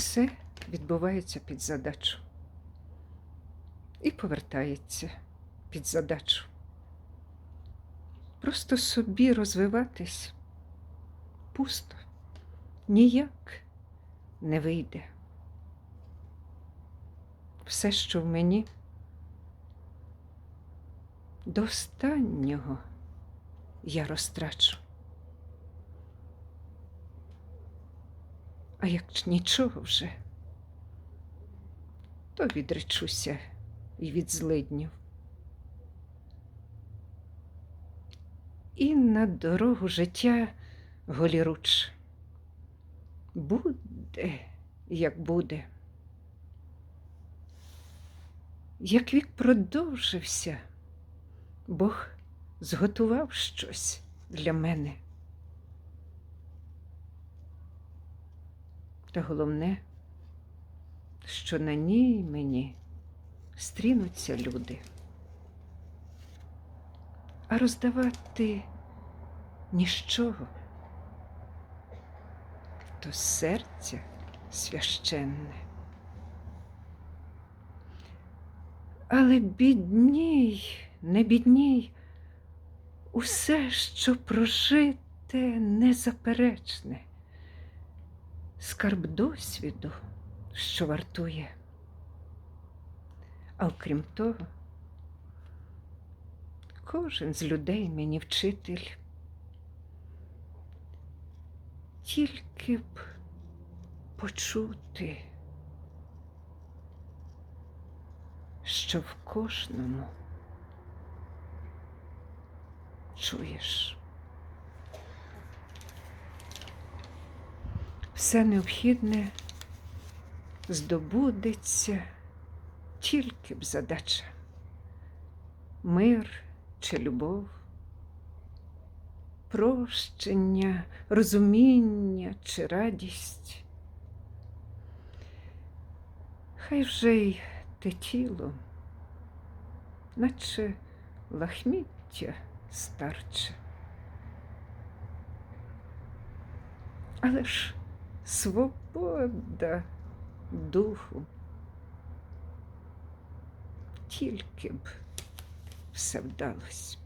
все відбувається під задачу. І повертається під задачу. Просто собі розвиватись пусто, ніяк не вийде. Все, що в мені, до останнього я розтрачу. А як нічого вже, то відречуся і від злиднів. І на дорогу життя голіруч. Буде, як буде. Як вік продовжився, Бог зготував щось для мене. Та головне, що на ній мені стрінуться люди. А роздавати нічого, то серця священне. Але бідній, не бідній, усе, що прожите, незаперечне, скарб досвіду, що вартує. А окрім того, кожен з людей мені вчитель. Тільки б почути, що в кожному чуєш. Все необхідне здобудеться тільки б задача. Мир чи любов, прощення, розуміння чи радість. Хай вже й те тіло, наче лахміття старче. Але ж свобода духу. Тільки б все вдалось.